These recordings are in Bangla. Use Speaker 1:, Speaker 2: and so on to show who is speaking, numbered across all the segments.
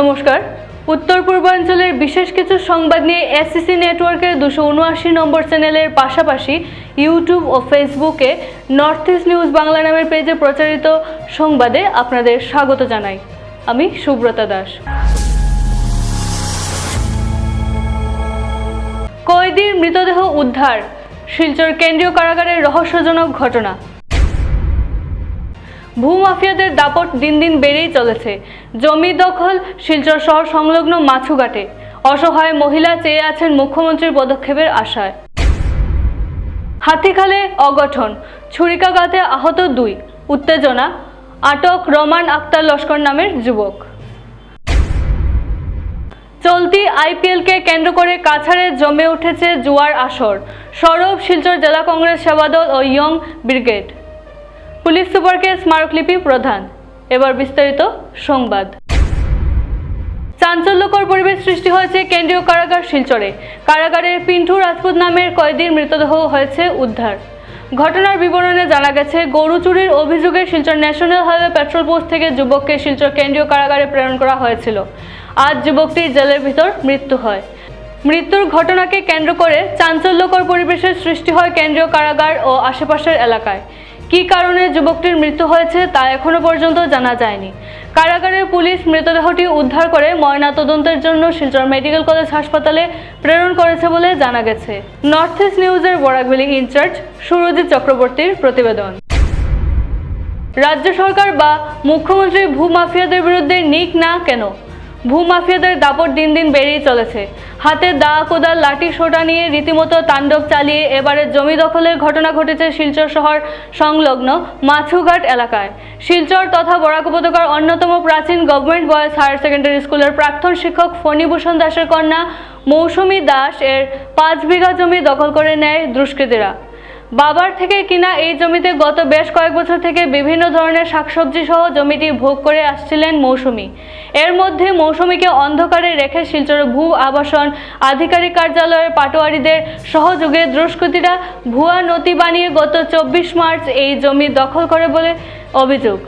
Speaker 1: নমস্কার। উত্তর পূর্বাঞ্চলের বিশেষ কিছু সংবাদ নিয়ে এসসিসি নেটওয়ার্কের দুশো উনআশি নম্বর চ্যানেলের পাশাপাশি ইউটিউব ও ফেসবুকে নর্থ ইস্ট নিউজ বাংলা নামের পেজে প্রচারিত সংবাদে আপনাদের স্বাগত জানাই। আমি সুব্রতা দাস। কয়েদির মৃতদেহ উদ্ধার, শিলচর কেন্দ্রীয় কারাগারের রহস্যজনক ঘটনা। ভূমাফিয়াদের দাপট দিন দিন বেড়েই চলেছে। জমি দখল, শিলচর শহর সংলগ্ন মাছুঘাটে। অসহায় মহিলা চেয়ে আছেন মুখ্যমন্ত্রীর পদক্ষেপের আশায়। হাতিখালে অগঠন ছুরিকাঘাতে আহত দুই। উত্তেজনা, আটক রমান আক্তার লস্কর নামের যুবক। চলতি আইপিএলকে কেন্দ্র করে কাছাড়ে জমে উঠেছে জুয়ার আসর। সৌরভ শিলচর জেলা কংগ্রেস সেবাদল ও ইয়ং ব্রিগেড। পুলিশ সুপারকে স্মারকলিপি প্রধান। এবার বিস্তারিত সংবাদ। চাঞ্চল্যকর পরিবেশ সৃষ্টি হয়েছে কেন্দ্রীয় কারাগার শিলচরে। কারাগারের পিন্টু রাজপুত নামের কয়েদির মৃতদেহ হয়েছে উদ্ধার। ঘটনার বিবরণে জানা গেছে, গরু চুরির অভিযোগে Silchar national highway petrol post থেকে যুবককে শিলচর কেন্দ্রীয় কারাগারে প্রেরণ করা হয়েছিল। আজ যুবকটির জেলের ভিতর মৃত্যু হয়। মৃত্যুর ঘটনাকে কেন্দ্র করে চাঞ্চল্যকর পরিবেশের সৃষ্টি হয় কেন্দ্রীয় কারাগার ও আশেপাশের এলাকায়। কী কারণে যুবকটির মৃত্যু হয়েছে তা এখনও পর্যন্ত জানা যায়নি। কারাগারের পুলিশ মৃতদেহটি উদ্ধার করে ময়না তদন্তের জন্য শিলচর মেডিকেল কলেজ হাসপাতালে প্রেরণ করেছে বলে জানা গেছে। নর্থ ইস্ট নিউজের বরাকভ্যালি ইনচার্জ সুরজিৎ চক্রবর্তীর প্রতিবেদন। রাজ্য সরকার বা মুখ্যমন্ত্রী ভূমাফিয়াদের বিরুদ্ধে নিক না কেন? ভূমাফিয়াদের দাপট দিন দিন বেড়েই চলেছে। হাতে দা, কোদাল, লাঠি সোটা নিয়ে রীতিমতো তাণ্ডব চালিয়ে এবারে জমি দখলের ঘটনা ঘটেছে শিলচর শহর সংলগ্ন মাছুঘাট এলাকায়। শিলচর তথা বরাক উপত্যকার অন্যতম প্রাচীন গভর্নমেন্ট বয়েজ হায়ার সেকেন্ডারি স্কুলের প্রাক্তন শিক্ষক ফণীভূষণ দাসের কন্যা মৌসুমী দাস এর পাঁচ বিঘা জমি দখল করে নেয় দুষ্কৃতীরা। বাবার থেকে কিনা এই জমিতে গত বেশ কয়েক বছর থেকে বিভিন্ন ধরনের শাকসবজি সহ জমিটি ভোগ করে আসছিলেন মৌসুমি। এর মধ্যে মৌসুমিকে অন্ধকারে রেখে শিলচর ভূ আবাসন আধিকারিক কার্যালয়ের পাটোয়ারিদের সহযোগে দুষ্কৃতীরা ভুয়া নথি বানিয়ে গত চব্বিশ মার্চ এই জমি দখল করে বলে অভিযোগ।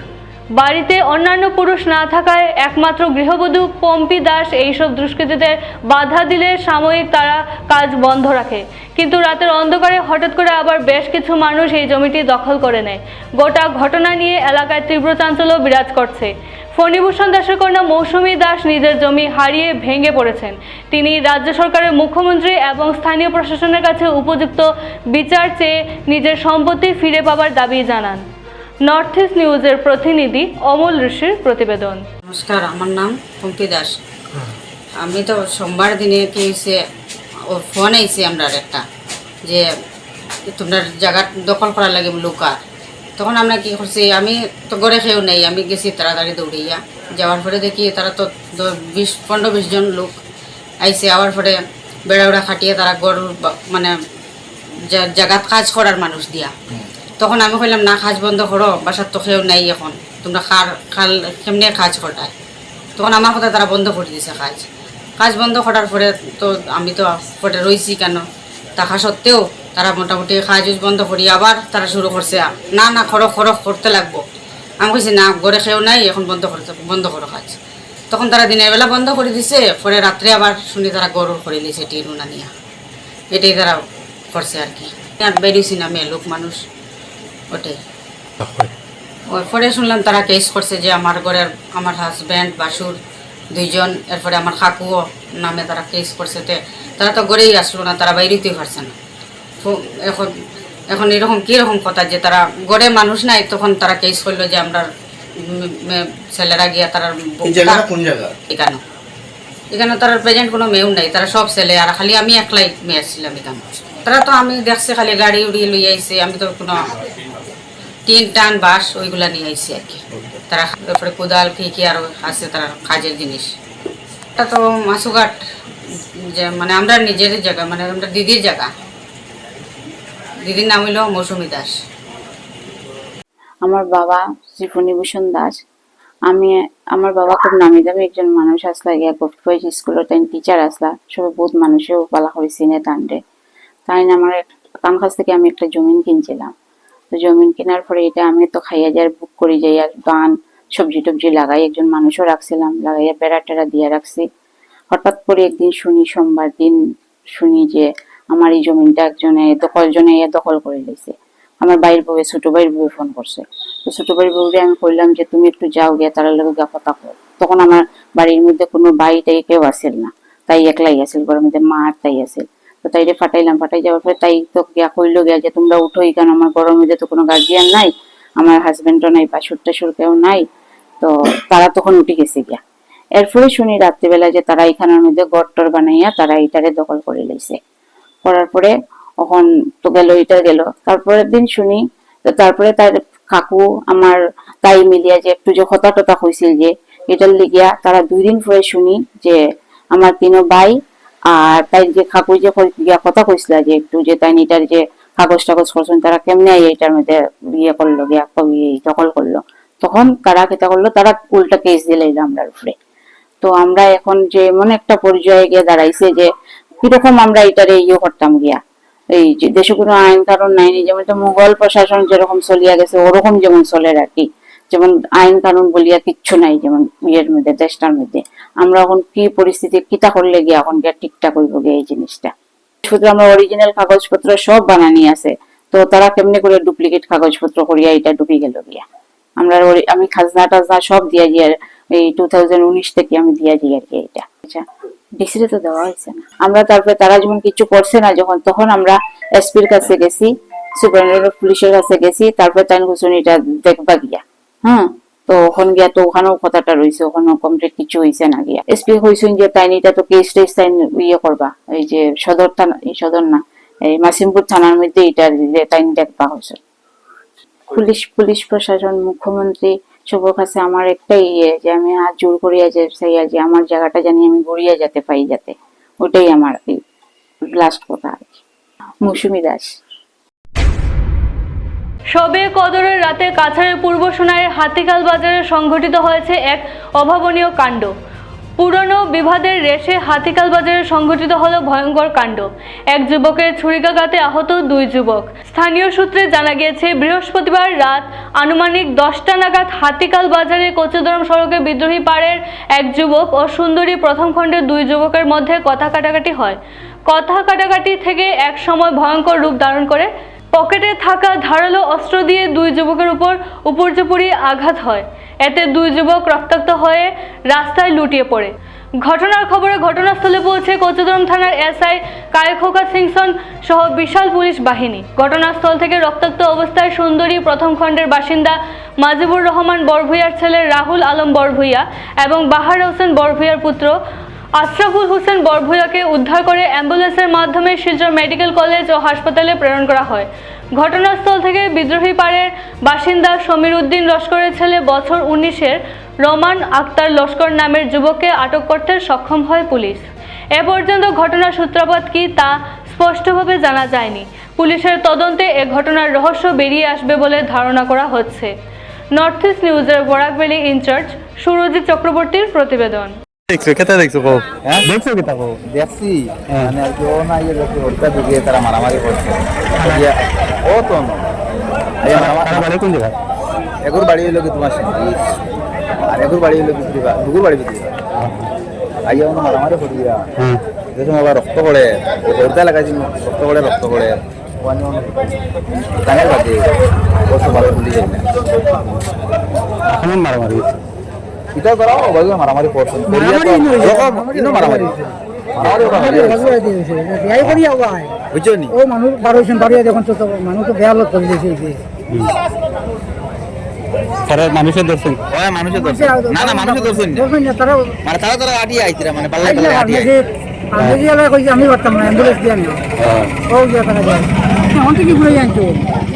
Speaker 1: বাড়িতে অন্যান্য পুরুষ না থাকায় একমাত্র গৃহবধূ পম্পি দাস এইসব দুষ্কৃতীদের বাধা দিলে সাময়িক তারা কাজ বন্ধ রাখে। কিন্তু রাতের অন্ধকারে হঠাৎ করে আবার বেশ কিছু মানুষ এই জমিটি দখল করে নেয়। গোটা ঘটনা নিয়ে এলাকায় তীব্র চাঞ্চল্য বিরাজ করছে। ফণীভূষণ দাসের কন্যা মৌসুমী দাস নিজের জমি হারিয়ে ভেঙে পড়েছেন। তিনি রাজ্য সরকারের মুখ্যমন্ত্রী এবং স্থানীয় প্রশাসনের কাছে উপযুক্ত বিচার চেয়ে নিজের সম্পত্তি ফিরে পাবার দাবি জানান। নর্থ ইস্ট নিউজের প্রতিনিধি অমল ঋষির প্রতিবেদন।
Speaker 2: নমস্কার আমার নাম পম্পি দাস। আমি তো সোমবার দিনে কি হয়েছে ও ফোন আইছে আমরা একটা যে তোমরা জায়গা দখল করার লাগে লুকা তখন আমরা কি করছি আমি তো গড়ে খেয়েও নেই আমি গেছি তাড়াতাড়ি দৌড়িয়া যাওয়ার পরে দেখি তারা তো বিশ পনেরো বিশ জন লোক আইসে আবার পরে বেড়া বেড়া খাটিয়ে তারা গরু মানে জা- জাগাত কাজ করার মানুষ দিয়া। তখন আমি কইলাম, না কাজ বন্ধ করো, বাসার তো কেউ নাই এখন। তোমরা খার, খাল, কেমনে কাজ করায় তখন আমার কথা তারা বন্ধ করে দিছে কাজ। কাজ বন্ধ করার পরে তো আমি তো পরে রইছি কেন? থাকা সত্ত্বেও তারা মোটামুটি কাজ উজ বন্ধ করি, আবার তারা শুরু করছে। না না খরো খরো করতে লাগবো। আমি কইছি, না, ঘরে খেয়েও নাই, এখন বন্ধ করতে বন্ধ করো কাজ। তখন তারা দিনের বেলা বন্ধ করে দিছে, পরে রাত্রে আবার শুনি তারা গরু করে নিয়েছে টিনুনা নিয়ে। এটাই তারা করছে আর কি। আর বেরিয়েছি না, মেয়ে লোক, মানুষ। ওটাই। পরে শুনলাম তারা কেস করছে যে আমার ঘরের আমার হাজব্যান্ড বাসুর দুইজন এরপরে আমার কাকুও নামে তারা কেস করছে তে তারা তো গড়েই আসলো না তারা বাইরেতেই পারছে না। এখন এখন এরকম কীরকম কথা যে তারা গড়ে মানুষ নাই তখন তারা কেস করল যে আমরা ছেলেরা গিয়া তারা এখানে। এখানে তার প্রেজেন্ট কোনো মেয়েও নাই তারা সব ছেলে আর খালি আমি একলাই মেয়ে ছিলাম এখানে। তারা তো আমি দেখছি খালি গাড়ি উড়িয়ে লই আইছে আমি তো কোনো টিন টান বাস ওইগুলা নিয়ে আইছি আর কি। তারা তারপরে কোদাল কি কি আরও আছে তারা কাজের জিনিস। এটা তো মাসুঘাট যে মানে আমরা নিজের জায়গা মানে আমরা দিদির জায়গা। দিদির নাম হইল মৌসুমী দাস।
Speaker 3: আমার বাবা শ্রী ফণীভূষণ দাস। আমি আমার বাবা খুব নামি দামি একজন মানুষ আসলা গিয়া গভট বয়েজ স্কুলের তাই টিচার আসলা। সবাই বহুত মানুষেও পালা করে চিনে তান্ডে তাই না আমার এক- তার কাছ থেকে আমি একটা জমিন কিনছিলাম। তো জমিন কেনার পরে এটা আমি তো খাইয়া যাই বুক করে যাই আর দান সবজি টবজি লাগাই, একজন মানুষও রাখছিলাম, লাগাইয়া বেড়া টেড়া দিয়ে রাখছি। হঠাৎ করে একদিন শুনি সোমবার দিন শুনি যে আমার এই জমিনটা একজনে দখল, জনে এ দখল করে লইছে আমার বাইর বউয়ে, ছোট বাইর বউয়ে ফোন করছে। তো ছোট বাইর বউরে আমি কইলাম যে, তুমি একটু যাও গিয়া তারা লোক গা কথা তখন আমার বাড়ির মধ্যে কোনো বাই টাই কেউ আসেল না। তাই একলাই আছিল ঘরের মধ্যে মা আর তাই আছিল তো তাইরে ফাটাইলাম, ফাটাই যাওয়ার পরে তাই তো গিয়া কইলো গিয়া যে তোমরা উঠো কেন আমার ঘরের মধ্যে তো কোনো গার্জিয়ান নাই, আমার হাজবেন্ডও নাই, বাসুর টাসুর কেউ নাই। তো তারা তখন উঠে গেছে গিয়া। এরপরে শুনি রাত্রিবেলা যে তারা এখানের মধ্যে গড়টর বানাইয়া তারা এটারে দখল করে লইছে। করার পরে তখন তো গেল এটা গেল। তারপরের দিন শুনি, তো তারপরে তার কাকু আমার তাই মিলিয়া যে একটু যে হতা টতা হয়েছিল যে, এটার লিগিয়া তারা দুই দিন পরে শুনি যে, আমার তিনো ভাই আর তাই যে কাকু যে গিয়া কথা কইছিল যে একটু যে তাই এটার যে কাগজ টাগজ করছেন, তারা কেমনে এটার মধ্যে ইয়ে করল, গিয়া কই দখল করল? তখন তারা কেটা করল? তারা উল্টা কেস দিলে আমরার উপরে। তো আমরা এখন যে এমন একটা পর্যায়ে গিয়ে দাঁড়াইছে যে কীরকম আমরা এটারে ইয়ে করতাম গিয়া। এই যে দেশে কোনো আইন কারণ নাই, যেমন তো মুঘল প্রশাসন যেরকম চলিয়া গেছে, ওরকম যেমন চলে আর কি। যেমন আইন কানুন বলিয়া কিচ্ছু নাই, যেমন ইয়ের মধ্যে, দেশটার মধ্যে। আমরা এখন কি পরিস্থিতি কিতা করলে গিয়া এখন গিয়া ঠিকঠাক হইব গিয়া এই জিনিসটা? শুধু আমরা অরিজিনাল কাগজপত্র সব বানানি আছে, তো তারা কেমনে করে ডুপ্লিকেট কাগজপত্র করিয়া এটা ঢুকে গেল গিয়া? আমরা আমি খাজনা টাজনা সব দিয়া দিয়ে এই টু থাউজেন্ড উনিশ থেকে আমি দিয়া দিই আর কি এটা। আচ্ছা ডিসিরে তো দেওয়া হয়েছে না। আমরা তারপরে তারা যখন কিছু করছে না, যখন তখন আমরা এসপির কাছে গেছি সুপারিনটেন্ডেন্ট পুলিশের কাছে গেছি, তারপরে তাই এটা দেখবা গিয়া। হ্যাঁ তো ওখানে গিয়া তো ওখানেও কথাটা রয়েছে ওখানেও কমপ্লিট কিছু হয়েছে না গিয়া। এসপি কইছেন যে এটা তো কেস টেস তাই ইয়ে করবা। এই যে সদর থানা, এই সদর না, এই মাসিমপুর থানার মধ্যে এটা যে তাই দেখবা হয়েছে পুলিশ পুলিশ প্রশাসন, মুখ্যমন্ত্রী সবার কাছে আমার একটাই ইয়ে যে, আমি হাত জোর করিয়া যে, চাইয়া যে, আমার জায়গাটা জানি আমি গড়িয়া যেতে পাই যাতে। ওটাই আমার লাস্ট কথা আর কি। মৌসুমী দাস।
Speaker 1: সবে কদরের রাতে কাছাড়ের পূর্ব সোনাইয়ের হাতিকাল বাজারে সংঘটিত হয়েছে এক অভাবনীয় কাণ্ড। পুরনো বিভাদের রেশে হাতিকাল বাজারে সংঘটিত হলো ভয়ঙ্কর কাণ্ড। এক যুবকের ছুরিকাঘাতে আহত দুই যুবক। স্থানীয় সূত্রে জানা গিয়েছে, বৃহস্পতিবার রাত আনুমানিক দশটা নাগাদ হাতিকাল বাজারে কচুদরম সড়কে বিদ্রোহী পাড়ের এক যুবক ও সুন্দরী প্রথম খণ্ডের দুই যুবকের মধ্যে কথা কাটাকাটি হয়। কথা কাটাকাটি থেকে এক সময় ভয়ঙ্কর রূপ ধারণ করে পকেটে থাকা ধারালো অস্ত্র দিয়ে দুই যুবকের উপর উপর্যুপরি আঘাত হয়। এতে দুই যুবক রক্তাক্ত হয়ে রাস্তায় লুটিয়ে পড়ে। ঘটনার খবরে ঘটনাস্থলে পৌঁছে কচুদরম থানার এসআই কায়খোকা সিংসন সহ বিশাল পুলিশ বাহিনী। ঘটনাস্থল থেকে রক্তাক্ত অবস্থায় সুন্দরী প্রথম খণ্ডের বাসিন্দা মাজিবুর রহমান বরভুইয়ার ছেলে রাহুল আলম বরভুইয়া এবং বাহার হোসেন বরভুইয়ার পুত্র আশরাফুল হোসেন বরভুয়াকে উদ্ধার করে অ্যাম্বুলেন্সের মাধ্যমে শিলচর মেডিকেল কলেজ ও হাসপাতালে প্রেরণ করা হয়। ঘটনাস্থল থেকে বিদ্রোহী পাড়ের বাসিন্দা সমীর উদ্দিন লস্করের ছেলে বছর উনিশের রমান আক্তার লস্কর নামের যুবককে আটক করতে সক্ষম হয় পুলিশ। এ পর্যন্ত ঘটনার সূত্রপাত কি তা স্পষ্টভাবে জানা যায়নি। পুলিশের তদন্তে এ ঘটনার রহস্য বেরিয়ে আসবে বলে ধারণা করা হচ্ছে। নর্থ ইস্ট নিউজের বরাকবেলি ইনচার্জ সুরজিৎ চক্রবর্তীর প্রতিবেদন।
Speaker 4: দেখছ কেটা দেখছ কো
Speaker 5: হ্যাঁ?
Speaker 4: দেখছ কেটা কো
Speaker 5: দেখছি। মানে আর কি ও না ইয়ে লোকে হত্যা ঢুকিয়ে তারা মারামারি করছে। ও তো না।
Speaker 4: তারা বাড়ি কোন জায়গা
Speaker 5: এগুর বাড়ি হইল কি তোমার সিন্ধি আর এগুর বাড়ি হইল বিক্রি বা দুগুর বাড়ি বিক্রি বা আইয়া ওনো মারামারি করি দিয়া
Speaker 4: হ্যাঁ
Speaker 5: দেখুন আবার রক্ত পড়ে হত্যা লাগাইছি রক্ত পড়ে রক্ত পড়ে। ওয়ানি ওনো গানের বাদে ও সব ভালো ভুলি যাই না
Speaker 4: মারামারি?
Speaker 6: যে।
Speaker 4: তারা মানুষের দর্শন।
Speaker 5: মানুষের দর্শন। না না মানুষের দর্শন না
Speaker 6: বলবেন না, তারা
Speaker 5: মানে তারা তারা আটিয়ে আইছিরা মানে পাল্লা পাল্লা আটিয়ে
Speaker 6: আমি পারতাম না অ্যাম্বুলেন্স দিয়ে নিও ও গিয়ে তারা যায়। এখন থেকে ঘুরে আনছো?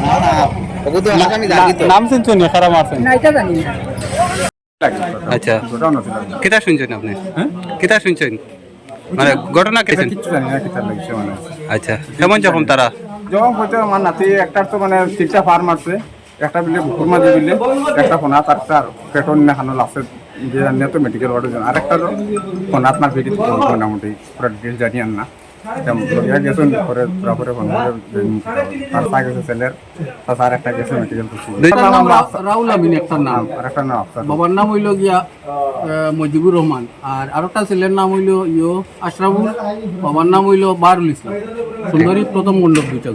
Speaker 5: না না ওকে তো আসামি জানি তো।
Speaker 4: নাম শুনছেন না? খারাপ মারছেন
Speaker 6: না এটা জানি না।
Speaker 4: আচ্ছা। কেটা শুনছেন আপনি? কেটা শুনছেন? মানে ঘটনা কেছেন
Speaker 7: কিতাব লাগছে মানে
Speaker 4: আচ্ছা কেমন যখন তারা?
Speaker 7: যখন হয়তো আমার নাতি একটার তো মানে তিনটা ফার্ম আছে একটা বিলে ঘুরমা দিয়ে বিলে একটা ফোনা তার পেটন না খানো লাগছে যে তো মেডিকেল ওয়ার্ডে যান আরেকটা তো ফোনাত মার ফিরি মোটামুটি পুরো ডিটেলস জানি আর না। লড়িয়া গেছেন পরে ফোন করে আর ছেলের আর একটা গেছে মেডিকেল।
Speaker 8: রাহুল আমিন একটার নাম।
Speaker 7: আর একটা নাম আফসার।
Speaker 8: বাবার নাম হইল গিয়া মজিবুর রহমান আর আরেকটা ছেলের নাম হইল ইয়ো আশরাফুল বাবার নাম হইল বারুল ইসলাম। সুন্দরী প্রথম মণ্ডপ দুইটা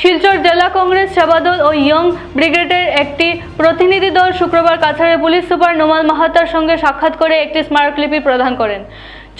Speaker 1: শিলচর জেলা কংগ্রেস সেবাদল ও ইয়ং ব্রিগেডের একটি প্রতিনিধি দল শুক্রবার কাছাড়ে পুলিশ সুপার নোমাল মাহাতার সঙ্গে সাক্ষাৎ করে একটি স্মারকলিপি প্রদান করেন।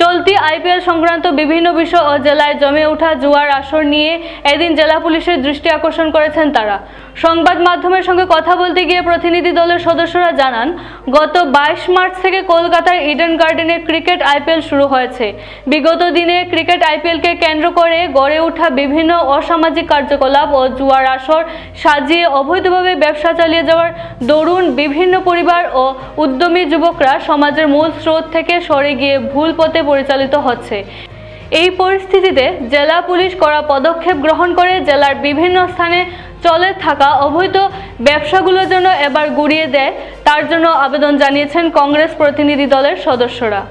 Speaker 1: চলতি আইপিএল সংক্রান্ত বিভিন্ন বিষয় ও জেলায় জমে ওঠা জুয়ার আসর নিয়ে এদিন জেলা পুলিশের দৃষ্টি আকর্ষণ করেছেন তারা। সংবাদ মাধ্যমের সঙ্গে কথা বলতে গিয়ে প্রতিনিধি দলের সদস্যরা জানান, গত বাইশ মার্চ থেকে কলকাতার ইডেন গার্ডেনে ক্রিকেট আইপিএল শুরু হয়েছে। বিগত দিনে ক্রিকেট আইপিএলকে কেন্দ্র করে গড়ে ওঠা বিভিন্ন অসামাজিক কার্যকলাপ ও জুয়ার আসর সাজিয়ে অবৈধভাবে ব্যবসা চালিয়ে যাওয়ার দরুন বিভিন্ন পরিবার ও উদ্যমী যুবকরা সমাজের মূল স্রোত থেকে সরে গিয়ে ভুল পথে পরিচালিত হচ্ছে। এই পরিস্থিতিতে জেলা পুলিশ করা পদক্ষেপ গ্রহণ করে জেলার বিভিন্ন স্থানে চলে থাকা অবৈধ ব্যবসাগুলো যেন এবার গুড়িয়ে দেয়, তার জন্য আবেদন জানিয়েছেন কংগ্রেস প্রতিনিধি দলের সদস্যরা।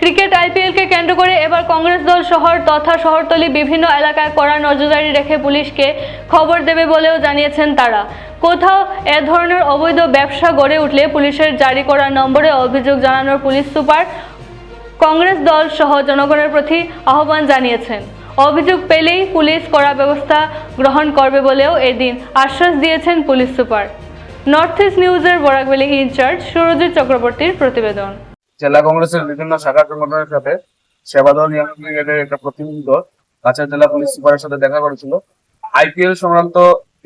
Speaker 1: ক্রিকেট আইপিএলকে কেন্দ্র করে এবার কংগ্রেস দল শহর তথা শহরতলি বিভিন্ন এলাকায় কড়া নজরদারি রেখে পুলিশকে খবর দেবে বলেও জানিয়েছেন তারা। কোথাও এ ধরনের অবৈধ ব্যবসা গড়ে উঠলে পুলিশের জারি করা নম্বরে অভিযোগ জানানোর পুলিশ সুপার কংগ্রেস দল সহ জনগণের প্রতি আহ্বান জানিয়েছেন। অভিযোগ পেলেই পুলিশ কড়া ব্যবস্থা গ্রহণ করবে বলেও এদিন আশ্বাস দিয়েছেন পুলিশ সুপার। নর্থ ইস্ট নিউজের বরাকবেলি ইনচার্জ সুরজিৎ চক্রবর্তীর প্রতিবেদন।
Speaker 9: জেলা কংগ্রেসের বিভিন্ন শাখা সংগঠনের সাথে সেবাদল ইয়াং ব্রিগেডের একটা প্রতিনিধি দল কাছাড় জেলা পুলিশ সুপারের সাথে দেখা করেছিল। আইপিএল সংক্রান্ত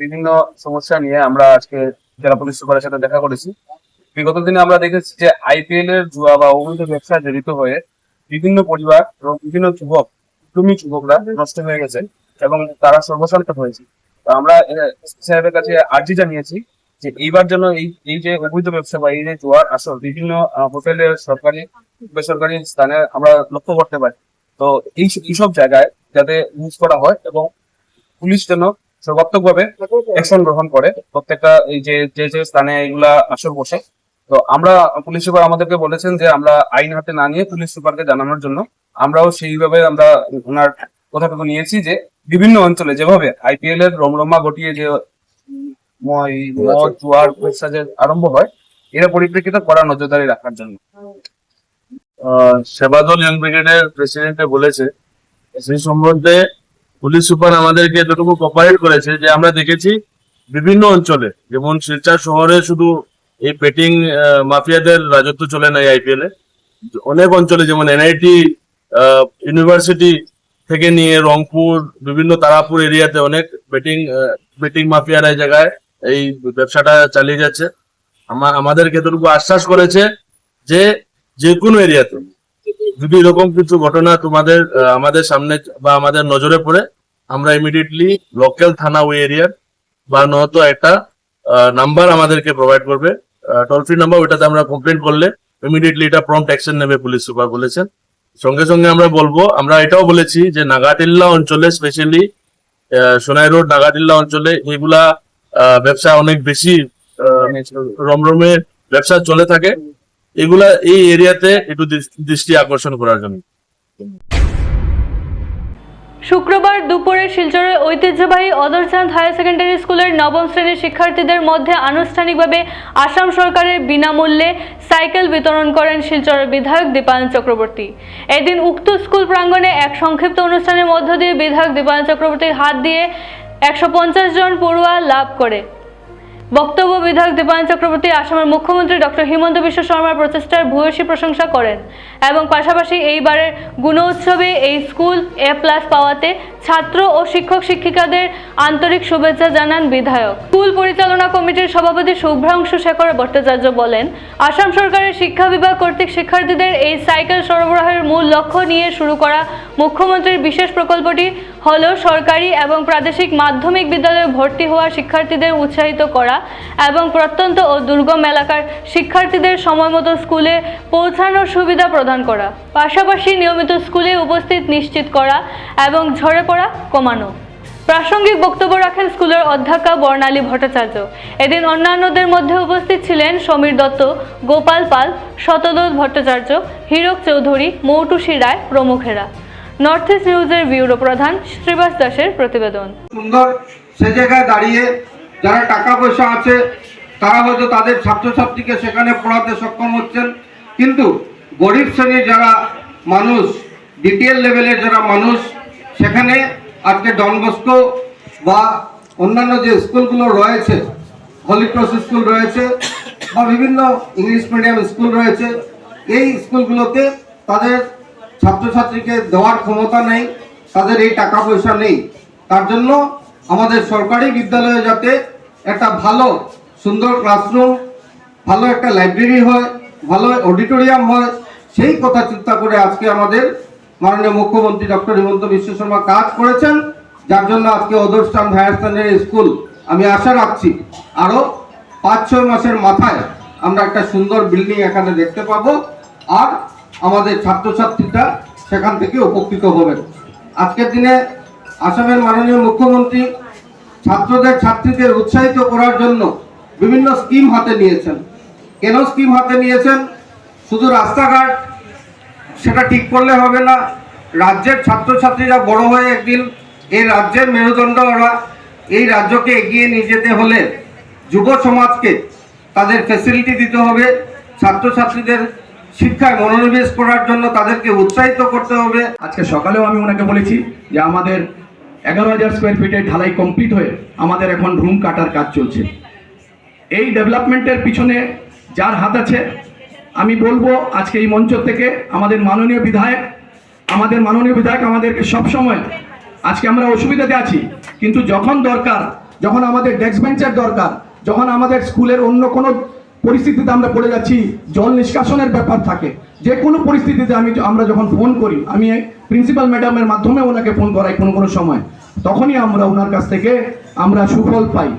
Speaker 9: বিভিন্ন সমস্যা নিয়ে আমরা আজকে জেলা পুলিশ সুপারের সাথে দেখা করেছি। বিগত দিনে আমরা দেখেছি যে আইপিএল এর জুয়া বা অবৈধ ব্যবসায় জড়িত হয়ে বিভিন্ন পরিবার এবং বিভিন্ন যুবক তুমি যুবকরা নষ্ট হয়ে গেছে এবং তারা সর্বশান্ত হয়েছে। আমরা সাহেবের কাছে আর্জি জানিয়েছি যে এইবার যেন এই এই যে অবৈধ ব্যবসা বা এই যে জোয়ার আসল বিভিন্ন আহ, হোটেলে সরকারি বেসরকারি স্থানে আমরা লক্ষ্য করতে পারি। তো এই এইসব জায়গায় যাতে ইউজ করা হয় এবং পুলিশ যেন সর্বাত্মক ভাবে অ্যাকশন গ্রহণ করে প্রত্যেকটা এই যে যে যে স্থানে এগুলা আসর বসে তো আমরা পুলিশ সুপার আমাদেরকে বলেছেন যে আমরা আইন হাতে না নিয়ে পুলিশ সুপারকে জানানোর জন্য আমরাও সেইভাবে আমরা ওনার কথাটুকু নিয়েছি যে বিভিন্ন অঞ্চলে যেভাবে আইপিএল এর রমরমা ঘটিয়ে যে ম- জুয়ার আরম্ভ হয় এর পরিপ্রেক্ষিতে কড়া নজরদারি রাখার জন্য।
Speaker 10: সেবাদল ইয়াং ব্রিগেডের প্রেসিডেন্টে বলেছে সেই সম্বন্ধে পুলিশ সুপার আমাদেরকে এতটুকু কোপারেট করেছে যে আমরা দেখেছি বিভিন্ন অঞ্চলে যেমন শিলচর শহরে শুধু এই পেটিং মাফিয়াদের রাজত্ব চলে নাই আইপিএল এ। অনেক অঞ্চলে, যেমন এনআইটি ইউনিভার্সিটি থেকে নিয়ে রংপুর, বিভিন্ন তারাপুর এরিয়াতে অনেক বেটিং বেটিং মাফিয়ারা এই জায়গায় এই ব্যবসাটা চালিয়ে যাচ্ছে। আমা- আমাদেরকে এতটুকু আশ্বাস করেছে যে যে কোনো এরিয়াতে যদি এরকম কিছু ঘটনা তোমাদের আমাদের সামনে বা আমাদের নজরে পড়ে, আমরা ইমিডিয়েটলি লোকাল থানা ওই এরিয়ার বা নয়তো একটা নাম্বার আমাদেরকে প্রোভাইড করবে। টোল ফ্রি নাম্বার ওইটাতে আমরা কমপ্লেন করলে ইমিডিয়েটলি এটা প্রম্পট অ্যাকশন নেবে পুলিশ সুপার বলেছেন। সঙ্গে সঙ্গে আমরা বলব, আমরা এটাও বলেছি যে নাগাটিল্লা অঞ্চলে স্পেশালি সোনাই রোড নাগাটিল্লা অঞ্চলে এগুলা ব্যবসা অনেক বেশি রমরমে ব্যবসা চলে থাকে। এগুলা এই এরিয়াতে একটু দৃষ- দৃষ্টি আকর্ষণ করার জন্য।
Speaker 1: শুক্রবার দুপুরে শিলচরের ঐতিহ্যবাহী অদরচাঁদ হায়ার সেকেন্ডারি স্কুলের নবম শ্রেণির শিক্ষার্থীদের মধ্যে আনুষ্ঠানিকভাবে আসাম সরকারের বিনামূল্যে সাইকেল বিতরণ করেন শিলচরের বিধায়ক দীপায়ন চক্রবর্তী। এদিন উক্ত স্কুল প্রাঙ্গণে এক সংক্ষিপ্ত অনুষ্ঠানের মধ্য দিয়ে বিধায়ক দীপায়ন চক্রবর্তীর হাত দিয়ে একশো পঞ্চাশ জন পড়ুয়া লাভ করে। বক্তব্য বিধায়ক দীপায়ন চক্রবর্তী আসামের মুখ্যমন্ত্রী ডক্টর হিমন্ত বিশ্ব শর্মার প্রচেষ্টার ভূয়সী প্রশংসা করেন এবং পাশাপাশি এইবারের গুণোৎসবে এই স্কুল এ প্লাস পাওয়াতে ছাত্র ও শিক্ষক শিক্ষিকাদের আন্তরিক শুভেচ্ছা জানান বিধায়ক। স্কুল পরিচালনা কমিটির সভাপতি শুভ্রাংশু শেখর ভট্টাচার্য বলেন, আসাম সরকারের শিক্ষা বিভাগ কর্তৃক শিক্ষার্থীদের এই সাইকেল সরবরাহের মূল লক্ষ্য নিয়ে শুরু করা মুখ্যমন্ত্রীর বিশেষ প্রকল্পটি হল সরকারি এবং প্রাদেশিক মাধ্যমিক বিদ্যালয়ে ভর্তি হওয়া শিক্ষার্থীদের উৎসাহিত করা এবং প্রত্যন্ত ও দুর্গম এলাকার শিক্ষার্থীদের সময়মতো স্কুলে পৌঁছানোর সুবিধা প্রদান করা, পাশাপাশি নিয়মিত স্কুলে উপস্থিত নিশ্চিত করা এবং ঝরে পড়া কমানো। প্রাসঙ্গিক বক্তব্য রাখেন স্কুলের অধ্যক্ষা বর্ণালী ভট্টাচার্য। এদিন অন্যান্যদের মধ্যে উপস্থিত ছিলেন সমীর দত্ত, গোপাল পাল শতদত্ত ভট্টাচার্য, হীরক চৌধুরী, মৌটুসী রায় প্রমুখেরা। নর্থ ইস্ট নিউজের ব্যুরো প্রধান শ্রীবাস দাসের প্রতিবেদন।
Speaker 7: সুন্দর সে জায়গায় দাঁড়িয়ে যারা টাকা পয়সা আছে, তারা হয়তো তাদের ছাত্রছাত্রীকে সেখানে পড়াতে সক্ষম হচ্ছেন। কিন্তু গরিব শ্রেণির যারা মানুষ বিপিএল লেভেলের যারা মানুষ, সেখানে আজকে ডনবস্কো বা অন্যান্য যে স্কুলগুলো রয়েছে হলিক্রস স্কুল রয়েছে বা বিভিন্ন ইংলিশ মিডিয়াম স্কুল রয়েছে, এই স্কুলগুলোতে তাদের ছাত্রছাত্রীকে দেওয়ার ক্ষমতা নেই, তাদের এই টাকা পয়সা নেই। তার জন্য আমাদের সরকারি বিদ্যালয়ে যাতে একটা ভালো সুন্দর ক্লাসরুম ভালো একটা লাইব্রেরি হয়, ভালো অডিটোরিয়াম হয়, সেই কথা চিন্তা করে আজকে আমাদের মাননীয় মুখ্যমন্ত্রী ডক্টর হিমন্ত বিশ্ব শর্মা কাজ করেছেন, যার জন্য আজকে অদরস্টান হায়ার সেকেন্ডারি স্কুল আমি আশা রাখছি আরও পাঁচ, ছয় মাসের মাথায় আমরা একটা সুন্দর বিল্ডিং এখানে দেখতে পাবো, আর আমাদের ছাত্রছাত্রীরা সেখান থেকে উপকৃত হবেন। আজকের দিনে আসামের মাননীয় মুখ্যমন্ত্রী ছাত্রদের, ছাত্রীদের উৎসাহিত করার জন্য বিভিন্ন স্কিম হাতে নিয়েছেন। কেন স্কিম হাতে নিয়েছেন? শুধু রাস্তাঘাট, সেটা ঠিক করলে হবে না। রাজ্যের ছাত্রছাত্রীরা বড় হয়ে একদিন এই রাজ্যের মেরুদণ্ড ওরা এই রাজ্যকে এগিয়ে নিয়ে যেতে হলে যুব সমাজকে তাদের ফেসিলিটি দিতে হবে। ছাত্রছাত্রীদের শিক্ষায় মনোনিবেশ করার জন্য তাদেরকে উৎসাহিত করতে হবে।
Speaker 11: আজকে সকালেও আমি ওনাকে বলেছি যে আমাদের এগারো হাজার স্কোয়ার ফিটের ঢালাই কমপ্লিট হয়ে আমাদের এখন রুম কাটার কাজ চলছে। এই ডেভেলপমেন্টের পিছনে যার হাত আছে, আমি বলব আজকে এই মঞ্চ থেকে আমাদের মাননীয় বিধায়ক, আমাদের মাননীয় বিধায়ক আমাদেরকে সবসময় আজকে আমরা অসুবিধাতে আছি, কিন্তু যখন দরকার, যখন আমাদের ডেস্ক বেঞ্চের দরকার, যখন আমাদের স্কুলের অন্য কোনো পরিস্থিতিতে আমরা পড়ে যাচ্ছি, জল নিষ্কাশনের ব্যাপার থাকে। যে কোনো পরিস্থিতিতে আমি আমরা যখন ফোন করি, আমি প্রিন্সিপাল ম্যাডামের মাধ্যমে ওনাকে ফোন করাই কোনো কোনো সময়। তখনই আমরা ওনার কাছ থেকে আমরা সুফল পাই।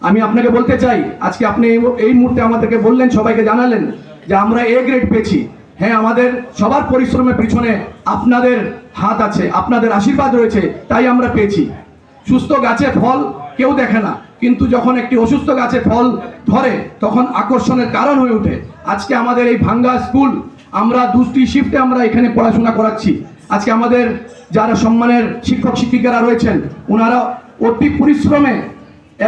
Speaker 11: আমি আপনাকে বলতে চাই, আজকে আপনি এই- মুহূর্তে আমাদেরকে বললেন, সবাইকে জানালেন যে আমরা এ গ্রেড পেয়েছি। হ্যাঁ আমাদের সবার পরিশ্রমের পিছনে আপনাদের হাত আছে, আপনাদের আশীর্বাদ রয়েছে, তাই আমরা পেয়েছি। সুস্থ গাছে ফল কেউ দেখে না। কিন্তু যখন একটি অসুস্থ গাছে ফল ধরে, তখন আকর্ষণের কারণ হয়ে ওঠে। আজকে আমাদের এই ভাঙ্গা স্কুল, আমরা দুটি শিফটে আমরা এখানে পড়াশোনা করাচ্ছি। আজকে আমাদের যারা সম্মানের শিক্ষক শিক্ষিকারা রয়েছেন, ওনারা অতি পরিশ্রমে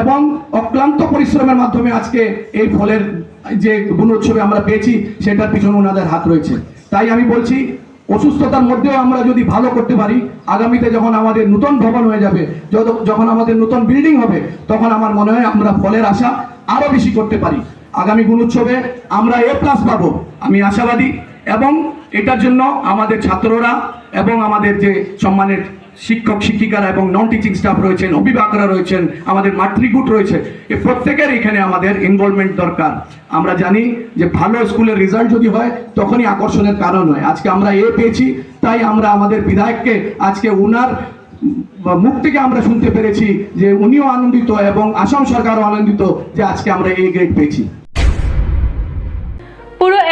Speaker 11: এবং অক্লান্ত পরিশ্রমের মাধ্যমে আজকে এই ফলের যে গুণোৎসবে আমরা পেয়েছি, সেটার পিছনে ওনাদের হাত রয়েছে। তাই আমি বলছি অসুস্থতার মধ্যেও আমরা যদি ভালো করতে পারি, আগামীতে যখন আমাদের নতুন ভবন হয়ে যাবে যখন আমাদের নতুন বিল্ডিং হবে, তখন আমার মনে হয় আমরা ফলের আশা আরও বেশি করতে পারি। আগামী গুণ উৎসবে আমরা এ প্লাস পাবো, আমি আশাবাদী। এবং এটার জন্য আমাদের ছাত্ররা এবং আমাদের যে সম্মানের শিক্ষক, শিক্ষিকারা এবং নন টিচিং স্টাফ রয়েছেন, অভিভাবকরা রয়েছেন, আমাদের মাতৃগুট রয়েছে, এ প্রত্যেকের এখানে আমাদের ইনভলভমেন্ট দরকার। আমরা জানি যে ভালো স্কুলের রেজাল্ট যদি হয়, তখনই আকর্ষণের কারণ হয়। আজকে আমরা এ পেয়েছি, তাই আমরা আমাদের বিধায়ককে আজকে উনার মুখ থেকে আমরা শুনতে পেরেছি যে উনিও আনন্দিত এবং আসাম সরকারও আনন্দিত যে আজকে আমরা এই গ্রেড পেয়েছি।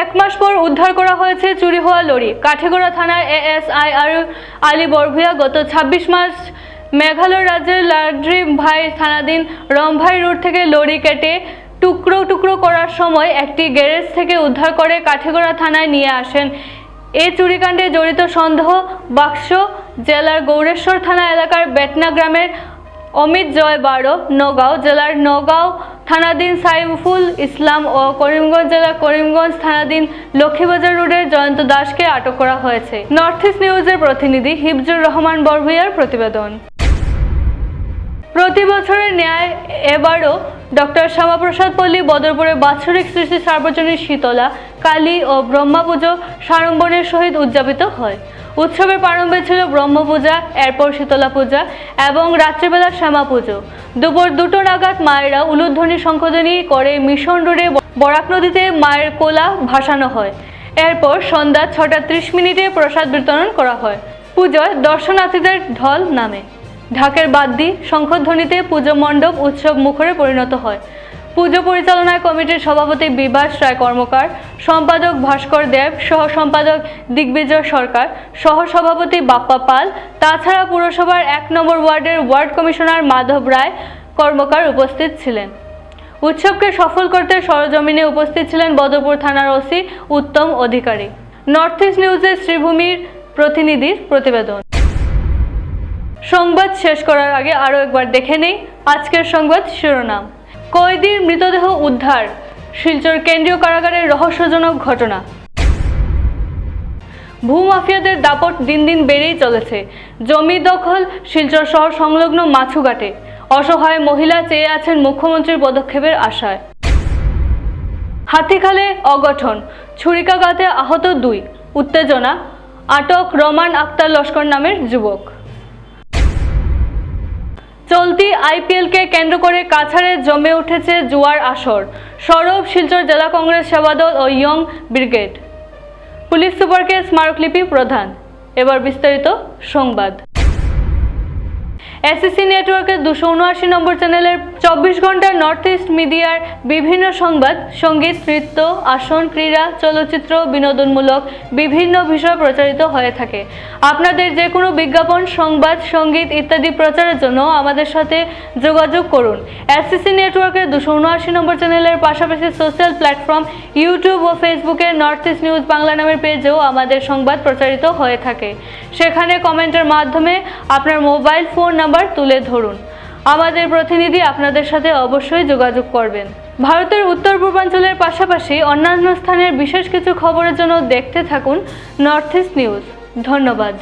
Speaker 1: এক মাস পর উদ্ধার করা হয়েছে চুরি হওয়া লরি। কাঠিগড়া থানার এএসআই আর আলী বরভুয়া গত ছাব্বিশ মার্চ মেঘালয় রাজ্যের লাড্রি ভাই থানাধীন রমভাই রোড থেকে লরি কেটে টুকরো টুকরো করার সময় একটি গ্যারেজ থেকে উদ্ধার করে কাঠিগড়া থানায় নিয়ে আসেন। এই চুরিকাণ্ডে জড়িত সন্দেহ বাক্স জেলার গৌরেশ্বর থানা এলাকার বেটনা গ্রামের অমিত জয় বারো, নগাঁও জেলার নগাঁও থানাধীন সাইফুল ইসলাম ও করিমগঞ্জ জেলার করিমগঞ্জ থানাধীন লক্ষ্মীবাজার রোডের জয়ন্ত দাসকে আটক করা হয়েছে। নর্থ ইস্ট নিউজের প্রতিনিধি হিফজুর রহমান বরভুইয়ার প্রতিবেদন। প্রতি বছরের ন্যায় এবারও ডক্টর শ্যামাপ্রসাদ পল্লী বদরপুরে বাৎসরিক সৃষ্টি সার্বজনীন শীতলা, কালী ও ব্রহ্মা পুজো সাড়ম্বরের সহিত উদযাপিত হয়। উৎসবের প্রারম্ভে ছিল ব্রহ্ম পূজা এরপর শীতলা পূজা এবং রাত্রিবেলা শ্যামা পুজো দুপুর দুটো নাগাদ মায়েরা উলুধ্বনি শঙ্খধ্বনি করে মিশন রোডে বরাক নদীতে মায়ের কোলা ভাসানো হয়। এরপর সন্ধ্যা ছটা ত্রিশ মিনিটে প্রসাদ বিতরণ করা হয়। পুজোয় দর্শনার্থীদের ঢল নামে। ঢাকের বাদ বাদ্যি, শঙ্খধ্বনিতে পুজো মণ্ডপ উৎসব মুখরে পরিণত হয়। পুজো পরিচালনায় কমিটির সভাপতি বিভাস রায় কর্মকার, সম্পাদক ভাস্কর দেব, সহ সম্পাদক দিগ্বিজয় সরকার, সহ সভাপতি বাপ্পা পাল, তাছাড়া পুরসভার এক নম্বর ওয়ার্ডের ওয়ার্ড কমিশনার মাধব রায় কর্মকার উপস্থিত ছিলেন। উৎসবকে সফল করতে সরজমিনে উপস্থিত ছিলেন বদরপুর থানার OC Uttam Adhikari. North east নিউজের শ্রীভূমির প্রতিনিধির প্রতিবেদন। সংবাদ শেষ করার আগে আরও একবার দেখে নেই আজকের সংবাদ শিরোনাম। কয়েদির মৃতদেহ উদ্ধার, শিলচর কেন্দ্রীয় কারাগারের রহস্যজনক ঘটনা। ভূমাফিয়াদের দাপট দিন দিন বেড়েই চলেছে। জমি দখল, শিলচর শহর সংলগ্ন মাছুঘাটে। অসহায় মহিলা চেয়ে আছেন মুখ্যমন্ত্রীর পদক্ষেপের আশায়। হাতিখালে অগঠন ছুরিকাঘাতে আহত দুই। উত্তেজনা, আটক রমান আক্তার লস্কর নামের যুবক। চলতি আইপিএলকে কেন্দ্র করে কাছাড়ে জমে উঠেছে জুয়ার আসর। সৌরভ, শিলচর জেলা কংগ্রেস সেবাদল ও ইয়ং ব্রিগেড। পুলিশ সুপারকে স্মারকলিপি প্রধান এবার বিস্তারিত সংবাদ। এসএসসি নেটওয়ার্কের দুশো উনআশি নম্বর চ্যানেলের চব্বিশ ঘণ্টা নর্থ ইস্ট মিডিয়ার বিভিন্ন সংবাদ, সংগীত, নৃত্য, আসন, ক্রীড়া, চলচ্চিত্র, বিনোদনমূলক বিভিন্ন বিষয় প্রচারিত হয়ে থাকে। আপনাদের যে কোনো বিজ্ঞাপন, সংবাদ, সংগীত ইত্যাদি প্রচারের জন্য আমাদের সাথে যোগাযোগ করুন। এসএসসি নেটওয়ার্কের দুশো উনআশি নম্বর চ্যানেলের পাশাপাশি সোশ্যাল প্ল্যাটফর্ম ইউটিউব ও ফেসবুকে নর্থ ইস্ট নিউজ বাংলা নামের পেজেও আমাদের সংবাদ প্রচারিত হয়ে থাকে। সেখানে কমেন্টের মাধ্যমে আপনার মোবাইল ফোন নাম্বার তুলে ধরুন। আমাদের প্রতিনিধি আপনাদের সাথে অবশ্যই যোগাযোগ করবেন। ভারতের উত্তর পূর্বাঞ্চলের পাশাপাশি অন্যান্য স্থানের বিশেষ কিছু খবরের জন্য দেখতে থাকুন নর্থ ইস্ট নিউজ। ধন্যবাদ।